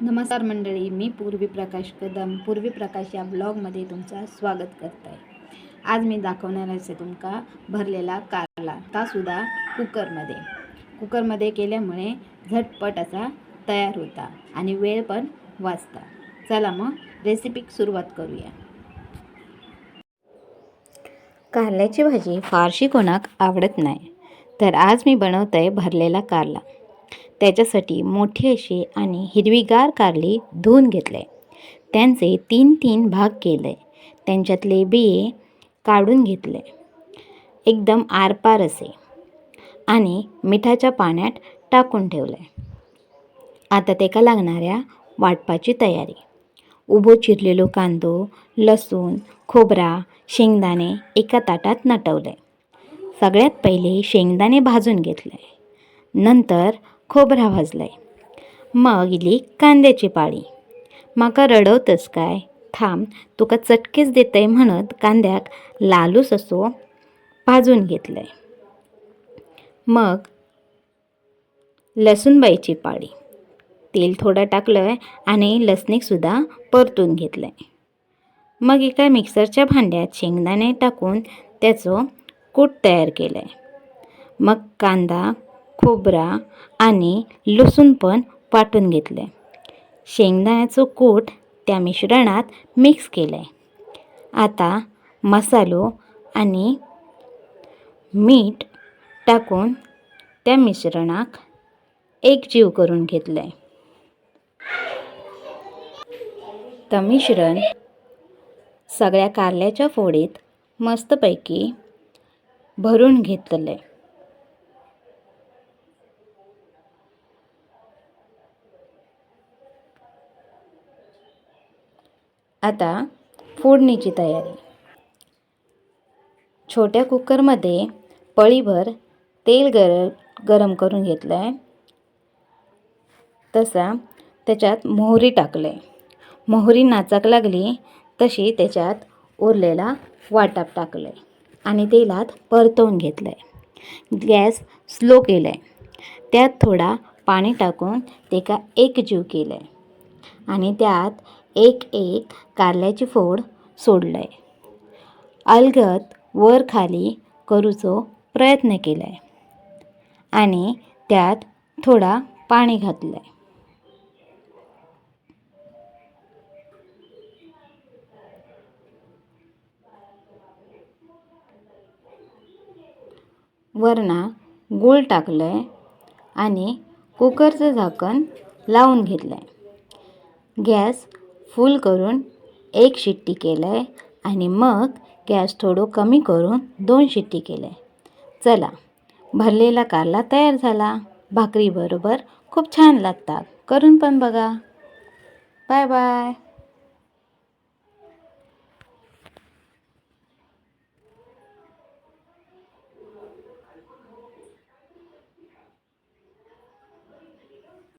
नमस्कार मंडळी मी पूर्वी प्रकाश कदम पूर्वी प्रकाश या ब्लॉगमध्ये तुमचं स्वागत करत. आहे आज मी दाखवणार आहे तुमका भरलेला कारला तासुद्धा कुकरमध्ये. कुकरमध्ये केल्यामुळे झटपट असा तयार होता आणि वेळ पण वाचता. चला मग रेसिपीक सुरुवात करूया. कारल्याची भाजी फारशी कोणाक आवडत नाही. तर आज मी बनवत आहे भरलेला कारला. त्याच्यासाठी मोठी अशी आणि हिरवीगार कारली धुवून घेतले. त्यांचे तीन तीन भाग केले. त्यांच्यातले बिये काढून घेतले. एकदम आरपार असे. आणि मिठाच्या पाण्यात टाकून ठेवले. आता तेका लागणाऱ्या वाटपाची तयारी. उभो चिरलेलो कांदो लसूण खोबरा शेंगदाणे एका ताटात नटवले. सगळ्यात पहिले शेंगदाणे भाजून घेतले. नंतर खोबरा भाजलाय. मग इली कांद्याची पाळी. माका रडवतस काय? थांब तुका चटकेच देतय म्हणत कांद्याक लालूस असो भाजून घेतलंय. मग लसूणबाईची पाळी. तेल थोडं टाकलं आणि लसणीकसुद्धा परतून घेतलं मग एका मिक्सरच्या भांड्यात शेंगदाणे टाकून त्याचं कूट तयार केलं मग कांदा खोबरा आणि लसूण पण वाटून घेतलं. आहे शेंगदाण्याचं कूट त्या मिश्रणात मिक्स केलं आहे आता मसालो आणि मीठ टाकून त्या मिश्रणाक एकजीव करून घेतलं आहे तर मिश्रण सगळ्या कारल्याच्या फोडीत मस्तपैकी भरून घेतलं आहे आता फोडणीची तयारी. छोट्या कुकरमध्ये पळीभर तेल गर गरम करून घेतलं आहे तसा त्याच्यात मोहरी टाकलं आहे मोहरी नाचाक लागली तशी त्याच्यात उरलेला वाटाप टाकलं आहे आणि तेलात परतवून घेतलं आहे गॅस स्लो केलं आहे त्यात थोडा पाणी टाकून ते का एकजीव केलं आहे आणि त्यात एक एक कारल्याची फोड सोडलंय. अलगत वर खाली करूचो प्रयत्न केलाय. आणि त्यात थोडा पाणी घातलंय. वरना गूळ टाकलं आहे आणि कुकरचं झाकण लावून घेतलं आहे गॅस फुल करून एक शिट्टी केलं आहे आणि मग गॅस थोडं कमी करून दोन शिट्टी केलं आहे चला भरलेला कारला तयार झाला. भाकरीबरोबर खूप छान लागतात. करून पण बघा. Bye bye.